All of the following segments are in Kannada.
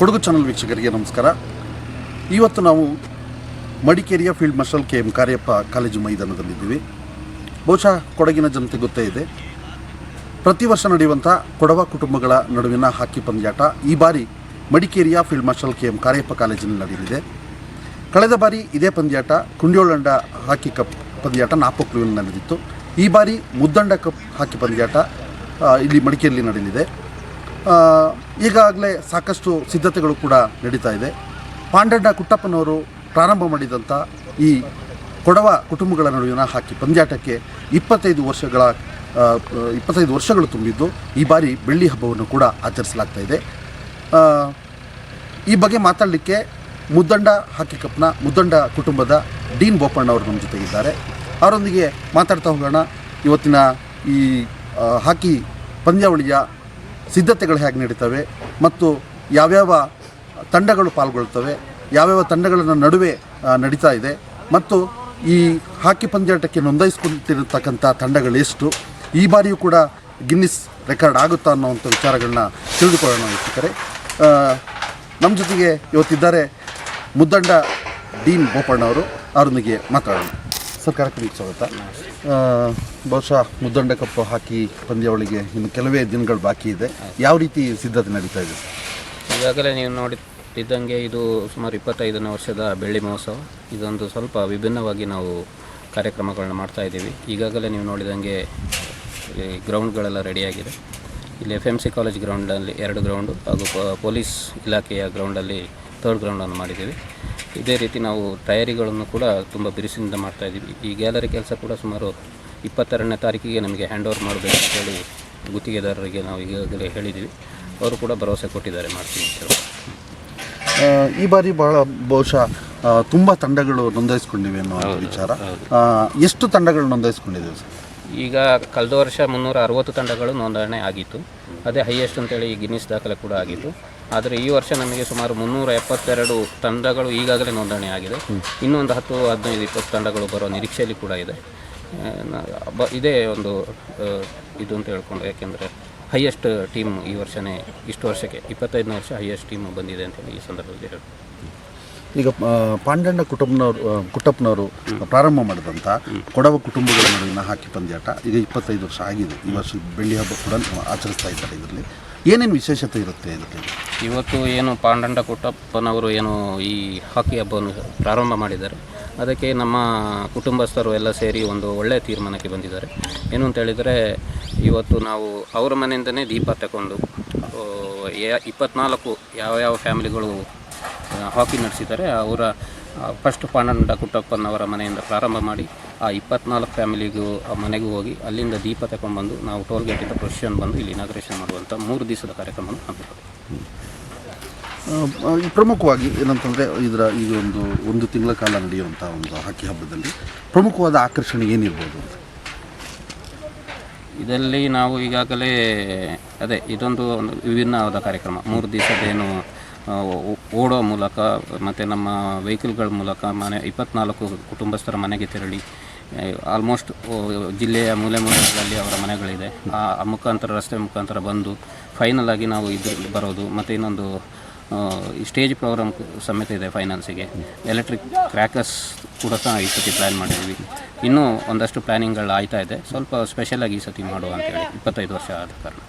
ಕೊಡಗು ಚಾನಲ್ ವೀಕ್ಷಕರಿಗೆ ನಮಸ್ಕಾರ. ಇವತ್ತು ನಾವು ಮಡಿಕೇರಿಯ field marshal K M Cariappa college ಮೈದಾನದಲ್ಲಿದ್ದೀವಿ. ಬಹುಶಃ ಕೊಡಗಿನ ಜನತೆ ಗೊತ್ತೇ ಇದೆ. ಪ್ರತಿ ವರ್ಷ ನಡೆಯುವಂಥ ಕೊಡವ ಕುಟುಂಬಗಳ ನಡುವಿನ ಹಾಕಿ ಪಂದ್ಯಾಟ ಈ ಬಾರಿ ಮಡಿಕೇರಿಯ field marshal K M Cariappa ಕಾಲೇಜಿನಲ್ಲಿ ನಡೆಯಲಿದೆ. ಕಳೆದ ಬಾರಿ ಇದೇ ಪಂದ್ಯಾಟ ಕುಂಡ್ಯೋಳಂಡ ಹಾಕಿ ಕಪ್ ಪಂದ್ಯಾಟ ನಾಪಕ್ಲುವಿನಲ್ಲಿ ನಡೆದಿತ್ತು. ಈ ಬಾರಿ ಮುದ್ದಂಡ ಕಪ್ ಹಾಕಿ ಪಂದ್ಯಾಟ ಇಲ್ಲಿ ಮಡಿಕೇರಿಯಲ್ಲಿ ನಡೆಯಲಿದೆ. ಈಗಾಗಲೇ ಸಾಕಷ್ಟು ಸಿದ್ಧತೆಗಳು ಕೂಡ ನಡೀತಾ ಇದೆ. ಪಾಂಡಣ್ಣ ಕುಟ್ಟಪ್ಪನವರು ಪ್ರಾರಂಭ ಮಾಡಿದಂಥ ಈ ಕೊಡವ ಕುಟುಂಬಗಳ ನಡುವಿನ ಹಾಕಿ ಪಂದ್ಯಾಟಕ್ಕೆ ಇಪ್ಪತ್ತೈದು ವರ್ಷಗಳ ಇಪ್ಪತ್ತೈದು ವರ್ಷಗಳು ತುಂಬಿದ್ದು ಈ ಬಾರಿ ಬೆಳ್ಳಿ ಹಬ್ಬವನ್ನು ಕೂಡ ಆಚರಿಸಲಾಗ್ತಾ ಇದೆ. ಈ ಬಗ್ಗೆ ಮಾತಾಡಲಿಕ್ಕೆ ಮುದ್ದಂಡ ಹಾಕಿ ಕಪ್ನ ಮುದ್ದಂಡ ಕುಟುಂಬದ ಡೀನ್ ಬೋಪಣ್ಣ ಅವರು ನಮ್ಮ ಜೊತೆಗಿದ್ದಾರೆ. ಅವರೊಂದಿಗೆ ಮಾತಾಡ್ತಾ ಹೋಗೋಣ. ಇವತ್ತಿನ ಈ ಹಾಕಿ ಪಂದ್ಯಾವಳಿಯ ಸಿದ್ಧತೆಗಳು ಹೇಗೆ ನಡೀತವೆ ಮತ್ತು ಯಾವ್ಯಾವ ತಂಡಗಳು ಪಾಲ್ಗೊಳ್ತವೆ, ಯಾವ್ಯಾವ ತಂಡಗಳ ನಡುವೆ ನಡೀತಾ ಇದೆ ಮತ್ತು ಈ ಹಾಕಿ ಪಂದ್ಯಾಟಕ್ಕೆ ನೋಂದಾಯಿಸ್ಕೊಂತಿರತಕ್ಕಂಥ ತಂಡಗಳು ಎಷ್ಟು, ಈ ಬಾರಿಯೂ ಕೂಡ ಗಿನ್ನಿಸ್ ರೆಕಾರ್ಡ್ ಆಗುತ್ತಾ ಅನ್ನೋವಂಥ ವಿಚಾರಗಳನ್ನ ತಿಳಿದುಕೊಳ್ಳೋಣ ವೀಕ್ಷಕರೇ. ನಮ್ಮ ಜೊತೆಗೆ ಇವತ್ತಿದ್ದಾರೆ ಮುದ್ದಂಡ ಡೀನ್ ಬೋಪಣ್ಣವರು. ಅವರೊಂದಿಗೆ ಮಾತಾಡೋಣ. ಸರ್, ಕಾರ್ಯಕ್ರಮಕ್ಕೆ ಸ್ವಾಗತ. ಬಹುಶಃ ಮುದ್ದಂಡ ಕಪ್ಪು ಹಾಕಿ ಪಂದ್ಯಾವಳಿಗೆ ಇನ್ನು ಕೆಲವೇ ದಿನಗಳು ಬಾಕಿ ಇದೆ. ಯಾವ ರೀತಿ ಸಿದ್ಧತೆ ನಡೀತಾ ಇದೆ? ಈಗಾಗಲೇ ನೀವು ನೋಡುತ್ತಿದ್ದಂಗೆ ಇದು ಸುಮಾರು ಇಪ್ಪತ್ತೈದನೇ ವರ್ಷದ ಬೆಳ್ಳಿ ಮಹೋತ್ಸವ. ಇದೊಂದು ಸ್ವಲ್ಪ ವಿಭಿನ್ನವಾಗಿ ನಾವು ಕಾರ್ಯಕ್ರಮಗಳನ್ನ ಮಾಡ್ತಾ ಇದ್ದೀವಿ. ಈಗಾಗಲೇ ನೀವು ನೋಡಿದಂಗೆ ಗ್ರೌಂಡ್ಗಳೆಲ್ಲ ರೆಡಿಯಾಗಿದೆ. ಇಲ್ಲಿ ಎಫ್ ಎಂ ಸಿ ಕಾಲೇಜ್ ಗ್ರೌಂಡಲ್ಲಿ ಎರಡು ಗ್ರೌಂಡು ಹಾಗೂ ಪೊಲೀಸ್ ಇಲಾಖೆಯ ಗ್ರೌಂಡಲ್ಲಿ ಥರ್ಡ್ ಗ್ರೌಂಡನ್ನು ಮಾಡಿದ್ದೀವಿ. ಇದೇ ರೀತಿ ನಾವು ತಯಾರಿಗಳನ್ನು ಕೂಡ ತುಂಬ ಬಿರುಸಿನಿಂದ ಮಾಡ್ತಾಯಿದ್ದೀವಿ ಈ ಗ್ಯಾಲರಿ ಕೆಲಸ ಕೂಡ ಸುಮಾರು ಇಪ್ಪತ್ತೆರಡನೇ ತಾರೀಕಿಗೆ ನಮಗೆ ಹ್ಯಾಂಡ್ ಓವರ್ ಮಾಡಬೇಕು ಅಂತೇಳಿ ಗುತ್ತಿಗೆದಾರರಿಗೆ ನಾವು ಈಗಾಗಲೇ ಹೇಳಿದ್ದೀವಿ ಅವರು ಕೂಡ ಭರವಸೆ ಕೊಟ್ಟಿದ್ದಾರೆ ಮಾಡ್ತೀನಿ. ಈ ಬಾರಿ ಬಹಳ ಬಹುಶಃ ತುಂಬ ತಂಡಗಳು ನೋಂದಾಯಿಸ್ಕೊಂಡಿವೆ ಅನ್ನೋ ವಿಚಾರ. ಎಷ್ಟು ತಂಡಗಳು ನೋಂದಾಯಿಸ್ಕೊಂಡಿದೆ ಸರ್? ಈಗ ಕಳೆದ ವರ್ಷ ಮುನ್ನೂರ ಅರವತ್ತು ತಂಡಗಳು ನೋಂದಣಿ ಆಗಿತ್ತು. ಅದೇ ಹೈಯೆಸ್ಟ್ ಅಂತೇಳಿ ಗಿನ್ನಿಸ್ ದಾಖಲೆ ಕೂಡ ಆಗಿತ್ತು. ಆದರೆ ಈ ವರ್ಷ ನಮಗೆ ಸುಮಾರು ಮುನ್ನೂರ ಎಪ್ಪತ್ತೆರಡು ತಂಡಗಳು ಈಗಾಗಲೇ ನೋಂದಣಿ ಆಗಿದೆ. ಇನ್ನೊಂದು ಹತ್ತು ಹದಿನೈದು ಇಪ್ಪತ್ತು ತಂಡಗಳು ಬರೋ ನಿರೀಕ್ಷೆಯಲ್ಲಿ ಕೂಡ ಇದೆ. ಇದೇ ಒಂದು ಇದು ಅಂತ ಹೇಳ್ಕೊಂಡು ಯಾಕೆಂದರೆ ಹೈಯೆಸ್ಟ್ ಟೀಮ್ ಈ ವರ್ಷನೇ ಇಷ್ಟು ವರ್ಷಕ್ಕೆ ಇಪ್ಪತ್ತೈದನೇ ವರ್ಷ ಹೈಯೆಸ್ಟ್ ಟೀಮ್ ಬಂದಿದೆ ಅಂತೇಳಿ ಈ ಸಂದರ್ಭದಲ್ಲಿ ಹೇಳಿ ಈಗ ಪಾಂಡಣ್ಣ ಕುಟುಂಬನವರು ಆ, ಕುಟ್ಟಪ್ಪನವರು ಪ್ರಾರಂಭ ಮಾಡಿದಂಥ ಕೊಡವ ಕುಟುಂಬಗಳ ನಡುವಿನ ಹಾಕಿ ಪಂದ್ಯಾಟ ಈಗ ಇಪ್ಪತ್ತೈದು ವರ್ಷ ಆಗಿದೆ. ಈ ವರ್ಷ ಬೆಳ್ಳಿ ಹಬ್ಬ ಕೂಡ ಆಚರಿಸ್ತಾ ಇದ್ದಾರೆ ಇದರಲ್ಲಿ. ಏನೇನು ವಿಶೇಷತೆ ಇರುತ್ತೆ ಇದಕ್ಕೆ? ಇವತ್ತು ಏನು ಪಾಂಡಂಡ ಕುಟ್ಟಪ್ಪನವರು ಏನು ಈ ಹಾಕಿ ಹಬ್ಬವನ್ನು ಪ್ರಾರಂಭ ಮಾಡಿದ್ದಾರೆ. ಅದಕ್ಕೆ ನಮ್ಮ ಕುಟುಂಬಸ್ಥರು ಎಲ್ಲ ಸೇರಿ ಒಂದು ಒಳ್ಳೆಯ ತೀರ್ಮಾನಕ್ಕೆ ಬಂದಿದ್ದಾರೆ. ಏನು ಅಂತ ಹೇಳಿದರೆ, ಇವತ್ತು ನಾವು ಅವರ ಮನೆಯಿಂದನೇ ದೀಪ ತಗೊಂಡು ಇಪ್ಪತ್ನಾಲ್ಕು ಯಾವ ಯಾವ ಫ್ಯಾಮಿಲಿಗಳು ಹಾಕಿ ನಡೆಸಿದ್ದಾರೆ, ಅವರ ಫಸ್ಟ್ ಪಾಂಡಂಡ ಕುಟ್ಟಪ್ಪನವರ ಮನೆಯಿಂದ ಪ್ರಾರಂಭ ಮಾಡಿ ಆ ಇಪ್ಪತ್ನಾಲ್ಕು ಫ್ಯಾಮಿಲಿಗೂ ಆ ಮನೆಗೂ ಹೋಗಿ ಅಲ್ಲಿಂದ ದೀಪ ತಗೊಂಡ್ಬಂದು ನಾವು ಟೋಲ್ ಗೇಟಿಂದ ಪ್ರೊಸೆಷನ್ ಬಂದು ಇಲ್ಲಿ ಇನಾಗ್ರೇಷನ್ ಮಾಡುವಂಥ ಮೂರು ದಿವಸದ ಕಾರ್ಯಕ್ರಮವನ್ನು ಈ ಪ್ರಮುಖವಾಗಿ ಏನಂತಂದರೆ ಇದರ ಈ ಒಂದು ಒಂದು ತಿಂಗಳ ಕಾಲ ನಡೆಯುವಂಥ ಒಂದು ಹಾಕಿ ಹಬ್ಬದಲ್ಲಿ ಪ್ರಮುಖವಾದ ಆಕರ್ಷಣೆ ಏನಿರ್ಬೋದು ಅಂತ? ಇದರಲ್ಲಿ ನಾವು ಈಗಾಗಲೇ ಅದೇ ಇದೊಂದು ಒಂದು ವಿಭಿನ್ನವಾದ ಕಾರ್ಯಕ್ರಮ. ಮೂರು ದಿವಸದೇನು ಓಡೋ ಮೂಲಕ ಮತ್ತು ನಮ್ಮ ವೆಹಿಕಲ್ಗಳ ಮೂಲಕ ಮನೆ ಇಪ್ಪತ್ನಾಲ್ಕು ಕುಟುಂಬಸ್ಥರ ಮನೆಗೆ ತೆರಳಿ ಆಲ್ಮೋಸ್ಟ್ ಜಿಲ್ಲೆಯ ಮೂಲೆ ಮೂಲೆಗಳಲ್ಲಿ ಅವರ ಮನೆಗಳಿದೆ. ಆ ಮುಖಾಂತರ ರಸ್ತೆ ಮುಖಾಂತರ ಬಂದು ಫೈನಲ್ ಆಗಿ ನಾವು ಇದು ಬರೋದು ಮತ್ತು ಇನ್ನೊಂದು ಸ್ಟೇಜ್ ಪ್ರೋಗ್ರಾಮ್ ಸಮೇತ ಇದೆ ಫೈನಾನ್ಸಿಗೆ ಎಲೆಕ್ಟ್ರಿಕ್ ಕ್ರ್ಯಾಕರ್ಸ್ ಕೂಡ ಸಹ ಈ ಸತಿ ಪ್ಲ್ಯಾನ್ ಮಾಡಿದ್ವಿ. ಇನ್ನೂ ಒಂದಷ್ಟು ಪ್ಲ್ಯಾನಿಂಗ್ಗಳು ಆಯ್ತಾ ಇದೆ. ಸ್ವಲ್ಪ ಸ್ಪೆಷಲಾಗಿ ಈ ಸತಿ ಮಾಡುವ ಅಂತೇಳಿ ಇಪ್ಪತ್ತೈದು ವರ್ಷ ಆದ ಕಾರಣ.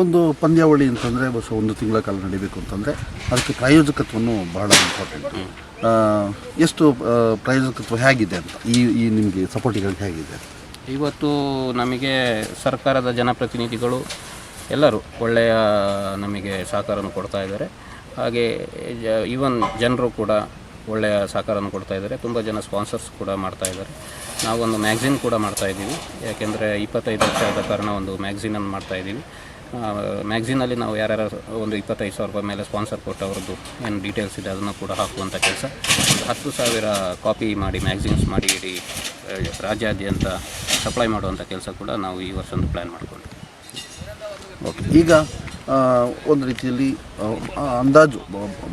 ಒಂದು ಪಂದ್ಯಾವಳಿ ಅಂತಂದರೆ ಬಸ್ ಒಂದು ತಿಂಗಳ ಕಾಲ ನಡೀಬೇಕು ಅಂತಂದರೆ ಅದಕ್ಕೆ ಪ್ರಾಯೋಜಕತ್ವವನ್ನು ಬಹಳ ಇಂಪಾರ್ಟೆಂಟು ಎಷ್ಟು ಪ್ರಾಯೋಜಕತ್ವ ಹೇಗಿದೆ ಅಂತ, ಈ ಈ ನಿಮಗೆ ಸಪೋರ್ಟಿಗಳಿಗೆ ಹೇಗಿದೆ ಇವತ್ತು ನಮಗೆ ಸರ್ಕಾರದ ಜನಪ್ರತಿನಿಧಿಗಳು ಎಲ್ಲರೂ ಒಳ್ಳೆಯ, ನಮಗೆ ಸಹಕಾರವನ್ನು ಕೊಡ್ತಾ ಇದ್ದಾರೆ. ಹಾಗೆ ಈವನ್ ಜನರು ಕೂಡ ಒಳ್ಳೆಯ ಸಹಕಾರವನ್ನು ಕೊಡ್ತಾ ಇದ್ದಾರೆ. ತುಂಬ ಜನ ಸ್ಪಾನ್ಸರ್ಸ್ ಕೂಡ ಮಾಡ್ತಾ ಇದ್ದಾರೆ. ನಾವೊಂದು ಮ್ಯಾಗ್ಝಿನ್ ಕೂಡ ಮಾಡ್ತಾ ಇದ್ದೀವಿ. ಯಾಕೆಂದರೆ ಇಪ್ಪತ್ತೈದು ವರ್ಷ ಆದ ಕಾರಣ ಒಂದು ಮ್ಯಾಗ್ಝಿನನ್ನು ಮಾಡ್ತಾ ಇದ್ದೀವಿ. ಮ್ಯಾಗ್ಝಿನಲ್ಲಿ ನಾವು ಯಾರ್ಯಾರು ಒಂದು ಇಪ್ಪತ್ತೈದು ಸಾವಿರ ರೂಪಾಯಿ ಮೇಲೆ ಸ್ಪಾನ್ಸರ್ ಕೊಟ್ಟವರದ್ದು ಏನು ಡೀಟೇಲ್ಸ್ ಇದೆ ಅದನ್ನು ಕೂಡ ಹಾಕುವಂಥ ಕೆಲಸ. ಒಂದು ಹತ್ತು ಸಾವಿರ ಕಾಪಿ ಮಾಡಿ ಮ್ಯಾಗ್ಝಿನ್ಸ್ ಮಾಡಿ ಇಡೀ ರಾಜ್ಯಾದ್ಯಂತ ಸಪ್ಲೈ ಮಾಡುವಂಥ ಕೆಲಸ ಕೂಡ ನಾವು ಈ ವರ್ಷ ಒಂದು ಪ್ಲ್ಯಾನ್ ಮಾಡಿಕೊಂಡು ಓಕೆ. ಈಗ ಒಂದು ರೀತಿಯಲ್ಲಿ ಅಂದಾಜು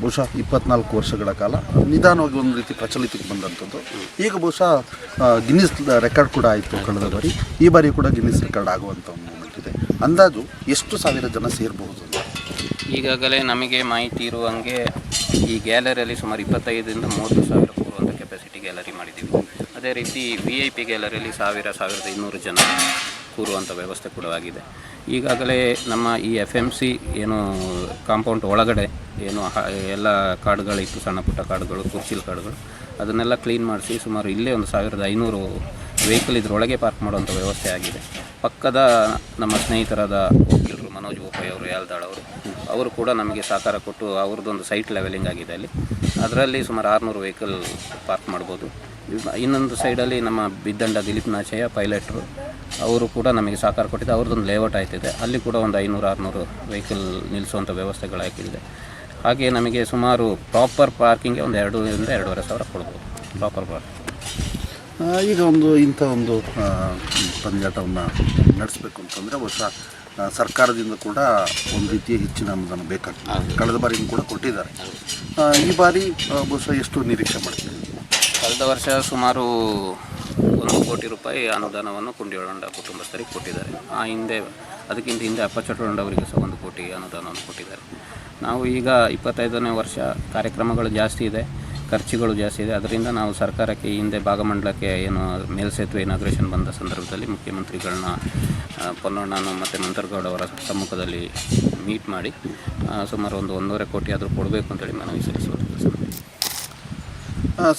ಬಹುಶಃ ಇಪ್ಪತ್ನಾಲ್ಕು ವರ್ಷಗಳ ಕಾಲ, ನಿಧಾನವಾಗಿ ಒಂದು ರೀತಿ ಪ್ರಚಲಿತಕ್ಕೆ ಬಂದಂಥದ್ದು. ಈಗ ಬಹುಶಃ ಗಿನ್ನಿಸ್ ರೆಕಾರ್ಡ್ ಕೂಡ ಆಯಿತು ಕಳೆದ ಬಾರಿ. ಈ ಬಾರಿ ಕೂಡ ಗಿನ್ನಿಸ್ ರೆಕಾರ್ಡ್ ಆಗುವಂಥ ಒಂದು ಅಂದಾಜು ಎಷ್ಟು ಸಾವಿರ ಜನ ಸೇರಬಹುದು ಈಗಾಗಲೇ ನಮಗೆ ಮಾಹಿತಿ ಇರುವಂಗೆ ಈ ಗ್ಯಾಲರಿಯಲ್ಲಿ ಸುಮಾರು ಇಪ್ಪತ್ತೈದರಿಂದ ಮೂವತ್ತು ಸಾವಿರ ಕೂರುವಂಥ ಕೆಪಾಸಿಟಿ ಗ್ಯಾಲರಿ ಮಾಡಿದ್ದೀವಿ. ಅದೇ ರೀತಿ ವಿ ಐ ಪಿ ಗ್ಯಾಲರಿಯಲ್ಲಿ ಸಾವಿರ, ಸಾವಿರದ ಇನ್ನೂರು ಜನ ಕೂರುವಂಥ ವ್ಯವಸ್ಥೆ ಕೂಡ ಆಗಿದೆ. ಈಗಾಗಲೇ ನಮ್ಮ ಈ ಎಫ್ ಎಂ ಸಿ ಏನು ಕಾಂಪೌಂಡ್ ಒಳಗಡೆ ಏನು ಎಲ್ಲ ಕಾಡುಗಳಿತ್ತು ಸಣ್ಣ ಪುಟ್ಟ ಕಾಡುಗಳು, ಕುರ್ಚಿಲ್ ಕಾರ್ಡ್ಗಳು ಅದನ್ನೆಲ್ಲ ಕ್ಲೀನ್ ಮಾಡಿಸಿ ಸುಮಾರು ಇಲ್ಲೇ ಒಂದು ಸಾವಿರದ ಐನೂರು ವೆಹಿಕಲ್ ಇದರೊಳಗೆ ಪಾರ್ಕ್ ಮಾಡುವಂಥ ವ್ಯವಸ್ಥೆ ಆಗಿದೆ. ಪಕ್ಕದ ನಮ್ಮ ಸ್ನೇಹಿತರಾದ ವಕೀಲರು ಮನೋಜ್ ಬೋಪಯ್ಯ ಅವರು, ಯಾಲ್ದಾಳ್ ಅವರು ಅವರು ಕೂಡ ನಮಗೆ ಸಹಕಾರ ಕೊಟ್ಟು ಅವ್ರದ್ದೊಂದು ಸೈಟ್ ಲೆವೆಲಿಂಗ್ ಆಗಿದೆ ಅಲ್ಲಿ. ಅದರಲ್ಲಿ ಸುಮಾರು ಆರುನೂರು ವೆಹಿಕಲ್ ಪಾರ್ಕ್ ಮಾಡ್ಬೋದು. ಇನ್ನೊಂದು ಸೈಡಲ್ಲಿ ನಮ್ಮ ಬಿದ್ದಂಡ ದಿಲೀಪ್ ನಾಚಯ್ಯ ಪೈಲಟ್ರು ಅವರು ಕೂಡ ನಮಗೆ ಸಹಕಾರ ಕೊಟ್ಟಿದ್ದು ಅವ್ರದ್ದೊಂದು ಲೇಔಟ್ ಆಯ್ತಿದೆ ಅಲ್ಲಿ ಕೂಡ ಒಂದು ಐನೂರು, ಆರುನೂರು ವೆಹಿಕಲ್ ನಿಲ್ಲಿಸುವಂಥ ವ್ಯವಸ್ಥೆಗಳು ಹಾಕಿದೆ. ಹಾಗೆ ನಮಗೆ ಸುಮಾರು ಪ್ರಾಪರ್ ಪಾರ್ಕಿಂಗ್ಗೆ ಒಂದು ಎರಡರಿಂದ ಎರಡೂವರೆ ಸಾವಿರ ಕೊಡ್ಬೋದು. ಪ್ರಾಪರ್ ಪಾರ್ಕ್ ಈಗ ಒಂದು ಇಂಥ ಒಂದು ಪಂದ್ಯಾಟವನ್ನು ನಡೆಸಬೇಕು ಅಂತಂದರೆ ಹೊಸ ಸರ್ಕಾರದಿಂದ ಕೂಡ ಒಂದು ರೀತಿಯ ಹೆಚ್ಚಿನ ಅನುದಾನ ಬೇಕಾಗ್ತದೆ. ಕಳೆದ ಬಾರಿ ಕೂಡ ಕೊಟ್ಟಿದ್ದಾರೆ. ಈ ಬಾರಿ ಬಹುಶಃ ಎಷ್ಟು ನಿರೀಕ್ಷೆ ಮಾಡ್ತೀವಿ ಕಳೆದ ವರ್ಷ ಸುಮಾರು ಒಂದು ಕೋಟಿ ರೂಪಾಯಿ ಅನುದಾನವನ್ನು ಕುಂಡಿಯೊಳಂಡ ಕುಟುಂಬಸ್ಥರಿಗೆ ಕೊಟ್ಟಿದ್ದಾರೆ. ಆ ಹಿಂದೆ, ಅದಕ್ಕಿಂತ ಹಿಂದೆ ಅಪ್ಪ ಅವರಿಗೆ ಸಹ ಒಂದು ಕೋಟಿ ಅನುದಾನವನ್ನು ಕೊಟ್ಟಿದ್ದಾರೆ. ನಾವು ಈಗ ಇಪ್ಪತ್ತೈದನೇ ವರ್ಷ ಕಾರ್ಯಕ್ರಮಗಳು ಜಾಸ್ತಿ ಇದೆ. ಖರ್ಚುಗಳು ಜಾಸ್ತಿ ಇದೆ. ಅದರಿಂದ ನಾವು ಸರ್ಕಾರಕ್ಕೆ ಹಿಂದೆ ಭಾಗಮಂಡಲಕ್ಕೆ ಏನು ಮೇಲ್ಸೇತುವೆ ಇನಾಗ್ರೇಷನ್ ಬಂದ ಸಂದರ್ಭದಲ್ಲಿ ಮುಖ್ಯಮಂತ್ರಿಗಳನ್ನ ಪೊನ್ನಣ್ಣನು ಮತ್ತು ಮಂತ್ರಗೌಡ ಅವರ ಸಮ್ಮುಖದಲ್ಲಿ ಮೀಟ್ ಮಾಡಿ ಸುಮಾರು ಒಂದು ಒಂದೂವರೆ ಕೋಟಿ ಆದರೂ ಕೊಡಬೇಕು ಅಂತೇಳಿ ಮನವಿ ಸಲ್ಲಿಸುವ ಕೆಲಸ ಮಾಡಿದ್ದೀವಿ.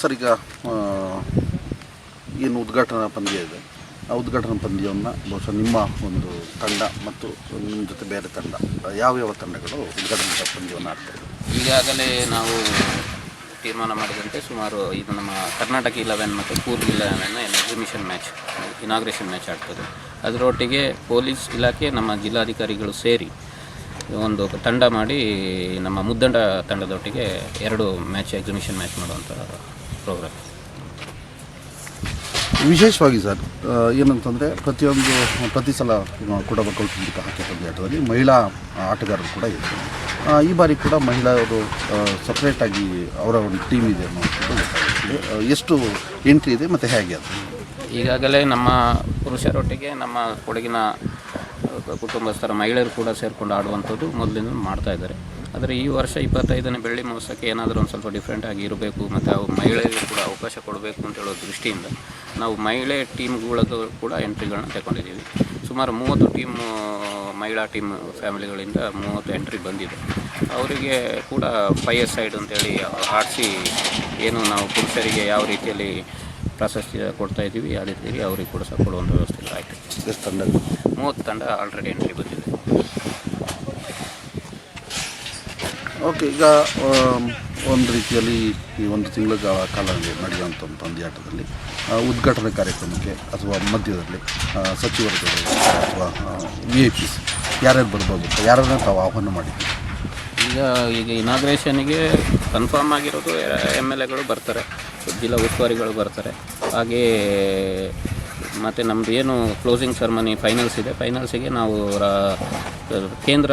ಸರ್ ಈಗ ಏನು ಉದ್ಘಾಟನಾ ಪಂದ್ಯ ಇದೆ. ಆ ಉದ್ಘಾಟನಾ ಪಂದ್ಯವನ್ನು ಬಹುಶಃ ನಿಮ್ಮ ಒಂದು ತಂಡ ಮತ್ತು ನಿಮ್ಮ ಜೊತೆ ಬೇರೆ ತಂಡ ಯಾವ್ಯಾವ ತಂಡಗಳು ಉದ್ಘಾಟನಾ ಪಂದ್ಯವನ್ನು ಆಡ್ತಾರೆ? ಈಗಾಗಲೇ ನಾವು ತೀರ್ಮಾನ ಮಾಡಿದಂತೆ ಸುಮಾರು ಇದು ನಮ್ಮ ಕರ್ನಾಟಕ ಇಲೆವೆನ್ ಮತ್ತು Coorg eleven exhibition match inauguration match ಆಗ್ತದೆ. ಅದರೊಟ್ಟಿಗೆ ಪೊಲೀಸ್ ಇಲಾಖೆ, ನಮ್ಮ ಜಿಲ್ಲಾಧಿಕಾರಿಗಳು ಸೇರಿ ಒಂದು ತಂಡ ಮಾಡಿ ನಮ್ಮ ಮುದ್ದಂಡ ತಂಡದೊಟ್ಟಿಗೆ ಎರಡು ಮ್ಯಾಚ್ ಎಕ್ಸಿಮಿಷನ್ ಮ್ಯಾಚ್ ಮಾಡುವಂಥ ಪ್ರೋಗ್ರಾಮ್ ವಿಶೇಷವಾಗಿ ಸರ್ ಏನಂತಂದರೆ ಪ್ರತಿಯೊಂದು, ಪ್ರತಿ ಸಲ ಕೂಡ ಮಕ್ಕಳು ಹಾಕಿ ಪಂದ್ಯಾಟದಲ್ಲಿ ಮಹಿಳಾ ಆಟಗಾರರು ಕೂಡ ಇದ್ದಾರೆ. ಈ ಬಾರಿ ಕೂಡ ಮಹಿಳೆಯರು ಸಪ್ರೇಟಾಗಿ ಅವರ ಒಂದು ಟೀಮ್ ಇದೆ ಎಷ್ಟು ಎಂಟ್ರಿ ಇದೆ ಮತ್ತು ಹೇಗೆ ಅದು? ಈಗಾಗಲೇ ನಮ್ಮ ಪುರುಷರೊಟ್ಟಿಗೆ, ನಮ್ಮ ಕೊಡಗಿನ ಕುಟುಂಬಸ್ಥರ ಮಹಿಳೆಯರು ಕೂಡ ಸೇರಿಕೊಂಡು ಆಡುವಂಥದ್ದು ಮೊದಲಿಂದ ಮಾಡ್ತಾ ಇದ್ದಾರೆ. ಆದರೆ ಈ ವರ್ಷ ಇಪ್ಪತ್ತೈದನೇ ಬೆಳ್ಳಿ ಮಹೋತ್ಸವಕ್ಕೆ ಏನಾದರೂ ಒಂದು ಸ್ವಲ್ಪ ಡಿಫ್ರೆಂಟ್ ಆಗಿ ಇರಬೇಕು ಮತ್ತು ಅವು ಮಹಿಳೆಯರಿಗೂ ಕೂಡ ಅವಕಾಶ ಕೊಡಬೇಕು ಅಂತ ಹೇಳೋ ದೃಷ್ಟಿಯಿಂದ ನಾವು ಮಹಿಳೆ ಟೀಮ್ಗಳದ್ದು ಕೂಡ ಎಂಟ್ರಿಗಳನ್ನ ತಗೊಂಡಿದ್ದೀವಿ ಸುಮಾರು ಮೂವತ್ತು ಟೀಮ್ ಮಹಿಳಾ ಟೀಮ್ ಫ್ಯಾಮಿಲಿಗಳಿಂದ ಮೂವತ್ತು ಎಂಟ್ರಿ ಬಂದಿದೆ. ಅವರಿಗೆ ಕೂಡ ಫೈ ಎಸ್ ಸೈಡ್ ಅಂತೇಳಿ ಆಡಿಸಿ ಏನು ನಾವು ಪುರುಷರಿಗೆ ಯಾವ ರೀತಿಯಲ್ಲಿ ಪ್ರಾಶಸ್ತ್ಯ ಕೊಡ್ತಾ ಇದ್ದೀವಿ ಯಾವ ರೀತಿ ಅವರಿಗೆ ಕೂಡ ಸಹ ಕೊಡುವಂಥ ವ್ಯವಸ್ಥೆ ಆಯಿತು. ಮೂವತ್ತು ತಂಡ ಆಲ್ರೆಡಿ ಎಂಟ್ರಿ ಬಂದಿದೆ. ಓಕೆ ಈಗ ಒಂದು ರೀತಿಯಲ್ಲಿ ಈ ಒಂದು ತಿಂಗಳ ಕಾಲ ನಡೆಯುವಂಥ ಒಂದು ಪಂದ್ಯಾಟದಲ್ಲಿ ಉದ್ಘಾಟನೆ ಕಾರ್ಯಕ್ರಮಕ್ಕೆ ಅಥವಾ ಮಧ್ಯದಲ್ಲಿ ಸಚಿವರು ಅಥವಾ ವಿ ಐ ಪಿಸ್ ಯಾರ್ಯಾರು ಬರ್ಬೋದು ಯಾರನ್ನ ತಾವು ಆಹ್ವಾನ ಮಾಡಿದ್ದೀವಿ ಈಗ ಈಗ ಇನಾಗ್ರೇಷನ್ಗೆ ಕನ್ಫರ್ಮ್ ಆಗಿರೋದು ಎಂ ಎಲ್ ಎಗಳು ಬರ್ತಾರೆ, ಜಿಲ್ಲಾ ಉಸ್ತುವಾರಿಗಳು ಬರ್ತಾರೆ. ಹಾಗೇ ಮತ್ತು ನಮ್ಮದು ಏನು ಕ್ಲೋಸಿಂಗ್ ಸೆರ್ಮನಿ ಫೈನಲ್ಸ್ ಇದೆ. ಫೈನಲ್ಸಿಗೆ ನಾವು ಕೇಂದ್ರ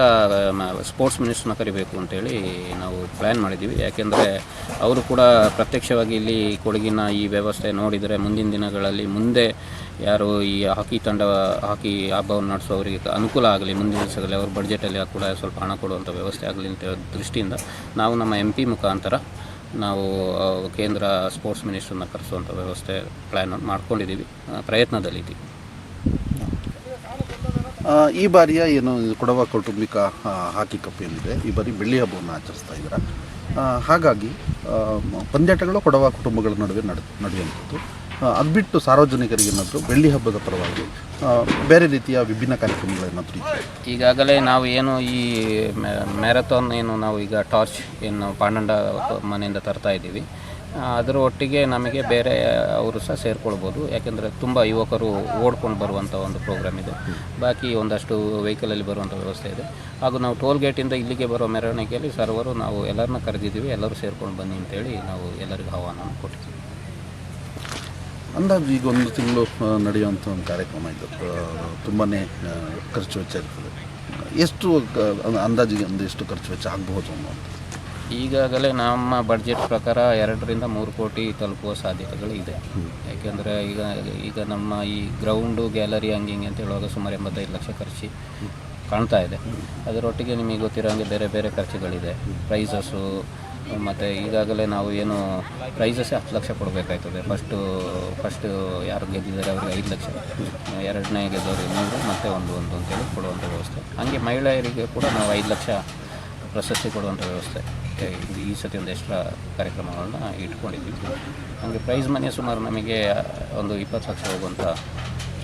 ಸ್ಪೋರ್ಟ್ಸ್ ಮಿನಿಸ್ಟ್ರನ್ನ ಕರಿಬೇಕು ಅಂತೇಳಿ ನಾವು ಪ್ಲ್ಯಾನ್ ಮಾಡಿದ್ದೀವಿ. ಯಾಕೆಂದರೆ ಅವರು ಕೂಡ ಪ್ರತ್ಯಕ್ಷವಾಗಿ ಇಲ್ಲಿ ಕೊಡಗಿನ ಈ ವ್ಯವಸ್ಥೆ ನೋಡಿದರೆ ಮುಂದಿನ ದಿನಗಳಲ್ಲಿ ಮುಂದೆ ಯಾರು ಈ ಹಾಕಿ ತಂಡ, ಹಾಕಿ ಹಬ್ಬವನ್ನು ನಡೆಸೋರಿಗೆ ಅನುಕೂಲ ಆಗಲಿ, ಮುಂದಿನ ದಿವಸಗಳಲ್ಲಿ ಅವ್ರ ಬಡ್ಜೆಟಲ್ಲಿ ಕೂಡ ಸ್ವಲ್ಪ ಹಣ ಕೊಡುವಂಥ ವ್ಯವಸ್ಥೆ ಆಗಲಿ ಅಂತ ದೃಷ್ಟಿಯಿಂದ ನಾವು ನಮ್ಮ ಎಂ ಪಿ ಮುಖಾಂತರ ನಾವು ಕೇಂದ್ರ ಸ್ಪೋರ್ಟ್ಸ್ ಮಿನಿಸ್ಟ್ರನ್ನ ಕರೆಸುವಂಥ ವ್ಯವಸ್ಥೆ ಪ್ಲ್ಯಾನ್ ಮಾಡ್ಕೊಂಡಿದ್ದೀವಿ. ಪ್ರಯತ್ನದಲ್ಲಿದ್ದೀವಿ. ಈ ಬಾರಿಯ ಏನು ಕೊಡವ ಕೌಟುಂಬಿಕ ಹಾಕಿ ಕಪ್ ಏನಿದೆ ಈ ಬಾರಿ ಬೆಳ್ಳಿ ಹಬ್ಬವನ್ನು ಆಚರಿಸ್ತಾ ಇದ್ದಾರೆ. ಹಾಗಾಗಿ ಪಂದ್ಯಾಟಗಳು ಕೊಡವ ಕುಟುಂಬಗಳ ನಡುವೆ ನಡೆ ನಡೆಯುವಂಥದ್ದು ಅದು ಬಿಟ್ಟು ಸಾರ್ವಜನಿಕರಿಗೆ ಏನಾದರೂ ಬೆಳ್ಳಿ ಹಬ್ಬದ ಪರವಾಗಿ ಬೇರೆ ರೀತಿಯ ವಿಭಿನ್ನ ಕಾರ್ಯಕ್ರಮಗಳೇನಾದರೂ? ಈಗಾಗಲೇ ನಾವು ಏನು ಈ ಮ್ಯಾರಥಾನ್ ಏನು ನಾವು ಈಗ ಟಾರ್ಚ್ ಏನು ಪಾಂಡಂಡ ಮನೆಯಿಂದ ತರ್ತಾ ಇದ್ದೀವಿ. ಅದರ ಒಟ್ಟಿಗೆ ನಮಗೆ ಬೇರೆ ಅವರು ಸಹ ಸೇರಿಕೊಳ್ಬೋದು. ಯಾಕೆಂದರೆ ತುಂಬ ಯುವಕರು ಓಡ್ಕೊಂಡು ಬರುವಂಥ ಒಂದು ಪ್ರೋಗ್ರಾಮ್ ಇದೆ. ಬಾಕಿ ಒಂದಷ್ಟು ವೆಹಿಕಲಲ್ಲಿ ಬರುವಂಥ ವ್ಯವಸ್ಥೆ ಇದೆ. ಹಾಗೂ ನಾವು ಟೋಲ್ ಗೇಟಿಂದ ಇಲ್ಲಿಗೆ ಬರೋ ಮೆರವಣಿಗೆಯಲ್ಲಿ ಸರ್ವರು ನಾವು ಎಲ್ಲರನ್ನ ಕರೆದಿದ್ದೀವಿ. ಎಲ್ಲರೂ ಸೇರ್ಕೊಂಡು ಬನ್ನಿ ಅಂತೇಳಿ ನಾವು ಎಲ್ಲರಿಗೂ ಆಹ್ವಾನವನ್ನು ಕೊಟ್ಟಿದ್ದೀವಿ. ಅಂದಾಜು ಈಗ ಒಂದು ತಿಂಗಳು ನಡೆಯುವಂಥ ಒಂದು ಕಾರ್ಯಕ್ರಮ ಇದು. ತುಂಬಾ ಖರ್ಚು ವೆಚ್ಚ ಇರ್ತದೆ. ಎಷ್ಟು ಅಂದಾಜಿಗೆ ಒಂದು ಎಷ್ಟು ಖರ್ಚು ವೆಚ್ಚ ಆಗಬಹುದು ಅನ್ನೋದು ಈಗಾಗಲೇ ನಮ್ಮ ಬಡ್ಜೆಟ್ ಪ್ರಕಾರ ಎರಡರಿಂದ ಮೂರು ಕೋಟಿ ತಲುಪುವ ಸಾಧ್ಯತೆಗಳು ಇದೆ. ಯಾಕೆಂದರೆ ಈಗ ಈಗ ನಮ್ಮ ಈ ಗ್ರೌಂಡು ಗ್ಯಾಲರಿ ಹಂಗೆ ಹಿಂಗೆ ಅಂತ ಹೇಳುವಾಗ ಸುಮಾರು ಎಂಬತ್ತೈದು ಲಕ್ಷ ಖರ್ಚು ಕಾಣ್ತಾ ಇದೆ. ಅದರೊಟ್ಟಿಗೆ ನಿಮಗೆ ಗೊತ್ತಿರೋ ಹಾಗೆ ಬೇರೆ ಬೇರೆ ಖರ್ಚುಗಳಿದೆ. ಪ್ರೈಸಸ್ಸು ಮತ್ತು ಈಗಾಗಲೇ ನಾವು ಏನು ಪ್ರೈಸಸ್ಸೇ ಹತ್ತು ಲಕ್ಷ ಕೊಡಬೇಕಾಯ್ತದೆ. ಫಸ್ಟು ಫಸ್ಟು ಯಾರು ಗೆದ್ದಿದ್ದಾರೆ ಅವ್ರಿಗೆ ಐದು ಲಕ್ಷ. ಎರಡನೇ ಗೆದ್ದವ್ರಿಗೆ ಮೂರು ಮತ್ತು ಒಂದು ಒಂದು ಅಂತೇಳಿ ಕೊಡುವಂಥ ವ್ಯವಸ್ಥೆ. ಹಾಗೆ ಮಹಿಳೆಯರಿಗೆ ಕೂಡ ನಾವು ಐದು ಲಕ್ಷ ಪ್ರಶಸ್ತಿ ಕೊಡುವಂಥ ವ್ಯವಸ್ಥೆ. ಈ ಸತಿ ಒಂದು ಎಕ್ಸ್ಟ್ರಾ ಕಾರ್ಯಕ್ರಮಗಳನ್ನ ಇಟ್ಕೊಂಡಿದ್ದೀವಿ. ಹಾಗೆ ಪ್ರೈಸ್ ಮನೆ ಸುಮಾರು ನಮಗೆ ಒಂದು ಇಪ್ಪತ್ತು ಲಕ್ಷ ಹೋಗುವಂಥ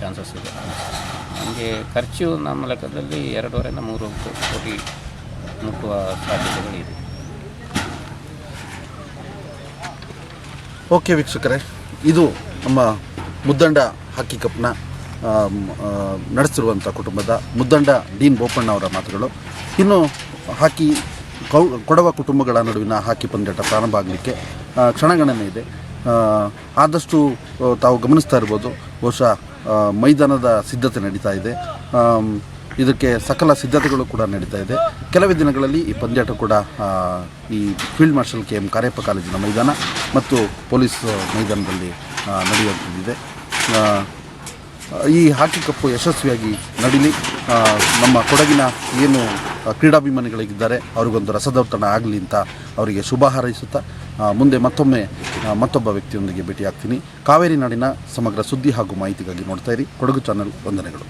ಚಾನ್ಸಸ್ ಇದೆ. ಹಾಗೆ ಖರ್ಚು ನಮ್ಮ ಲೆಕ್ಕದಲ್ಲಿ ಎರಡೂವರೆಯಿಂದ ಮೂರು ಕೋಟಿ ಮುಟ್ಟುವ ಸಾಧ್ಯತೆಗಳಿದೆ. ಓಕೆ ವೀಕ್ಷಕರೇ, ಇದು ನಮ್ಮ ಮುದ್ದಂಡ ಹಾಕಿ ಕಪ್ನ ನಡೆಸ್ತಿರುವಂಥ ಕುಟುಂಬದ ಮುದ್ದಂಡ ಡೀನ್ ಬೋಪಣ್ಣ ಅವರ ಮಾತುಗಳು. ಇನ್ನು ಹಾಕಿ ಕೌ, ಕೊಡವ ಕುಟುಂಬಗಳ ನಡುವಿನ ಹಾಕಿ ಪಂದ್ಯಾಟ ಪ್ರಾರಂಭ ಆಗಲಿಕ್ಕೆ ಕ್ಷಣಗಣನೆ ಇದೆ. ಆದಷ್ಟು, ತಾವು ಗಮನಿಸ್ತಾ ಇರ್ಬೋದು, ಬಹುಶಃ ಮೈದಾನದ ಸಿದ್ಧತೆ ನಡೀತಾ ಇದೆ. ಇದಕ್ಕೆ ಸಕಲ ಸಿದ್ಧತೆಗಳು ಕೂಡ ನಡೀತಾ ಇದೆ. ಕೆಲವೇ ದಿನಗಳಲ್ಲಿ ಈ ಪಂದ್ಯಾಟ ಕೂಡ ಈ field marshal K M Cariappa ಕಾಲೇಜಿನ ಮೈದಾನ ಮತ್ತು ಪೊಲೀಸ್ ಮೈದಾನದಲ್ಲಿ ನಡೆಯುವಂಥದ್ದಿದೆ. ಈ ಹಾಕಿ ಕಪ್ಪು ಯಶಸ್ವಿಯಾಗಿ ನಡೀಲಿ. ನಮ್ಮ ಕೊಡಗಿನ ಏನು ಕ್ರೀಡಾಭಿಮಾನಿಗಳಿಗಿದ್ದಾರೆ ಅವ್ರಿಗೊಂದು ರಸದೌತಣ ಆಗಲಿ ಅಂತ ಅವರಿಗೆ ಶುಭ ಹಾರೈಸುತ್ತಾ ಮುಂದೆ ಮತ್ತೊಮ್ಮೆ ಮತ್ತೊಬ್ಬ ವ್ಯಕ್ತಿಯೊಂದಿಗೆ ಭೇಟಿಯಾಗ್ತೀನಿ. ಕಾವೇರಿ ನಾಡಿನ ಸಮಗ್ರ ಸುದ್ದಿ ಹಾಗೂ ಮಾಹಿತಿಗಾಗಿ ನೋಡ್ತಾ ಇರಿ. ಕೊಡಗು ಚಾನಲ್ ವಂದನೆಗಳು.